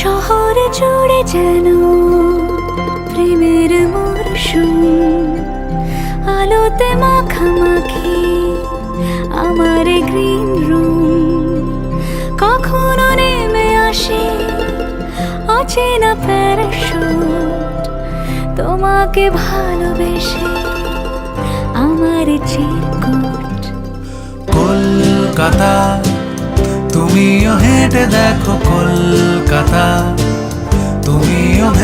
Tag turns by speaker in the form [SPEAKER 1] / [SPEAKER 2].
[SPEAKER 1] শহরে জুড়ে যেন প্রেমের মরশুম। আলোতে মাখামাখি আমার গ্রিন রুম কখনো নেমে আসে অচেনা প্যারাশুট তোমাকে ভালোবেসে আমার চিরকুট
[SPEAKER 2] কলকাতা, তুমিও হেঁটে দেখো কলকাতা।